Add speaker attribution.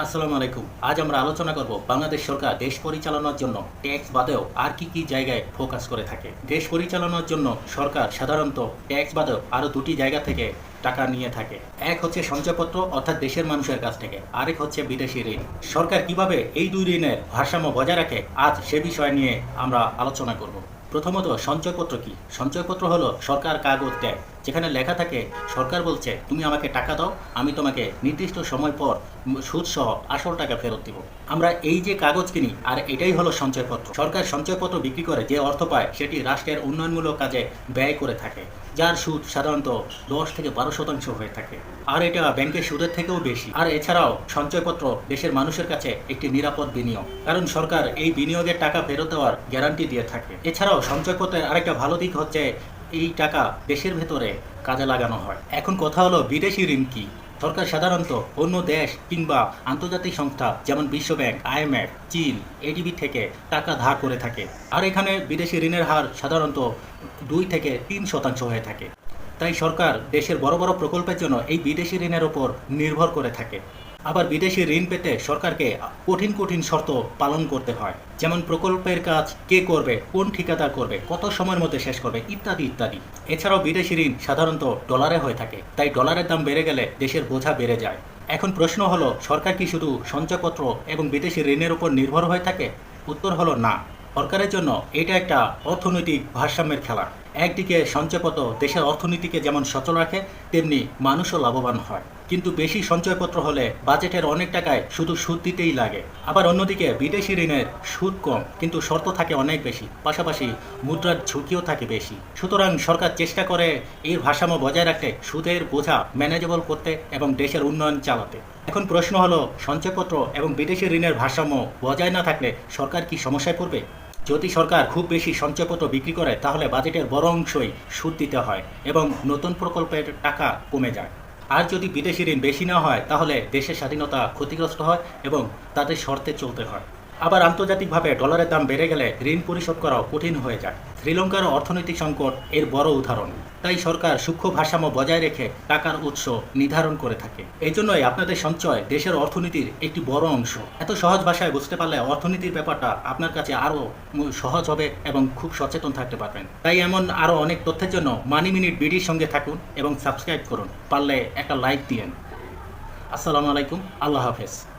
Speaker 1: আসসালামু আলাইকুম। আজ আমরা আলোচনা করব বাংলাদেশ সরকার দেশ পরিচালনার জন্য ট্যাক্স বাদেও আর কি কি জায়গায় ফোকাস করে থাকে। দেশ পরিচালনার জন্য সরকার সাধারণত ট্যাক্স বাদেও আরও দুটি জায়গা থেকে টাকা নিয়ে থাকে। এক হচ্ছে সঞ্চয়পত্র, অর্থাৎ দেশের মানুষের কাছ থেকে। আরেক হচ্ছে বিদেশি ঋণ। সরকার কীভাবে এই দুই ঋণের ভারসাম্য বজায় রাখে, আজ সে বিষয় নিয়ে আমরা আলোচনা করব। প্রথমত সঞ্চয়পত্র কি? সঞ্চয়পত্র হলো সরকার কাগজ দেয়। যেখানে লেখা থাকে, সরকার বলছে, তুমি আমাকে টাকা দাও, আমি তোমাকে নির্দিষ্ট সময় পর সুদ সহ আসল টাকা ফেরত দিব। আমরা এই যে কাগজ কিনি, আর এটাই হলো সঞ্চয়পত্র। সরকার সঞ্চয়পত্র বিক্রি করে যে অর্থ পায়, সেটি রাষ্ট্রের উন্নয়নমূলক কাজে ব্যয় করে থাকে, যার সুদ সাধারণত দশ থেকে বারো শতাংশ হয়ে থাকে। আর এটা ব্যাংকের সুদের থেকেও বেশি। আর এছাড়াও, সঞ্চয়পত্র দেশের মানুষের কাছে একটি নিরাপদ বিনিয়োগ। কারণ সরকার এই বিনিয়োগের টাকা ফেরত দেওয়ার গ্যারান্টি দিয়ে থাকে। এছাড়াও, সঞ্চয়পত্রের আরেকটা ভালো দিক হচ্ছে এই টাকা দেশের ভেতরে কাজে লাগানো হয়। এখন কথা হলো, বিদেশি ঋণ কি? সরকার সাধারণত অন্য দেশ কিংবা আন্তর্জাতিক সংস্থা যেমন বিশ্বব্যাংক আইএমএফ চীন এডিবি থেকে টাকা ধার করে থাকে। আর এখানে বিদেশি ঋণের হার সাধারণত দুই থেকে তিন শতাংশ হয়ে থাকে। তাই সরকার দেশের বড় বড় প্রকল্পের জন্য এই বিদেশি ঋণের ওপর নির্ভর করে থাকে। আবার বিদেশি ঋণ পেতে সরকারকে কঠিন কঠিন শর্ত পালন করতে হয়। যেমন প্রকল্পের কাজ কে করবে, কোন ঠিকাদার করবে, কত সময়ের মধ্যে শেষ করবে, ইত্যাদি ইত্যাদি। এছাড়াও বিদেশি ঋণ সাধারণত ডলারে হয়ে থাকে, তাই ডলারের দাম বেড়ে গেলে দেশের বোঝা বেড়ে যায়। এখন প্রশ্ন হলো, সরকার কি শুধু সঞ্চয়পত্র এবং বিদেশি ঋণের উপর নির্ভর হয়ে থাকে? উত্তর হলো না। সরকারের জন্য এটা একটা অর্থনৈতিক ভারসাম্যের খেলা। একদিকে সঞ্চয়পত্র দেশের অর্থনীতিকে যেমন সচল রাখে, তেমনি মানুষও লাভবান হয়। কিন্তু বেশি সঞ্চয়পত্র হলে বাজেটের অনেক টাকায় শুধু সুদ দিতেই লাগে। আবার অন্যদিকে বিদেশি ঋণের সুদ কম, কিন্তু শর্ত থাকে অনেক বেশি। পাশাপাশি মুদ্রার ঝুঁকিও থাকে বেশি। সুতরাং সরকার চেষ্টা করে এর ভারসাম্য বজায় রাখতে সুদের বোঝা ম্যানেজেবল করতে এবং দেশের উন্নয়ন চালাতে। এখন প্রশ্ন হলো, সঞ্চয়পত্র এবং বিদেশি ঋণের ভারসাম্য বজায় না থাকলে সরকার কি সমস্যায় পড়বে? যদি সরকার খুব বেশি সঞ্চয়পত্র বিক্রি করে, তাহলে বাজেটের বড় অংশই সুদ দিতে হয় এবং নতুন প্রকল্পের টাকা কমে যায়। আর যদি বিদেশি ঋণ বেশি না হয়, তাহলে দেশের স্বাধীনতা ক্ষতিগ্রস্ত হয় এবং তাদের শর্তে চলতে হয়। আবার আন্তর্জাতিকভাবে ডলারের দাম বেড়ে গেলে ঋণ পরিশোধ করাও কঠিন হয়ে যায়। শ্রীলঙ্কার অর্থনৈতিক সংকট এর বড় উদাহরণ। তাই সরকার সূক্ষ্ম ভারসাম্য বজায় রেখে টাকার উৎস নির্ধারণ করে থাকে। এই জন্যই আপনাদের সঞ্চয় দেশের অর্থনীতির একটি বড় অংশ। এত সহজ ভাষায় বুঝতে পারলে অর্থনীতির ব্যাপারটা আপনার কাছে আরও সহজ হবে এবং খুব সচেতন থাকতে পারবেন। তাই এমন আরও অনেক তথ্যের জন্য মানি মিনিট বিডির সঙ্গে থাকুন এবং সাবস্ক্রাইব করুন। পারলে একটা লাইক দিয়েন। আসসালামু আলাইকুম। আল্লাহ হাফেজ।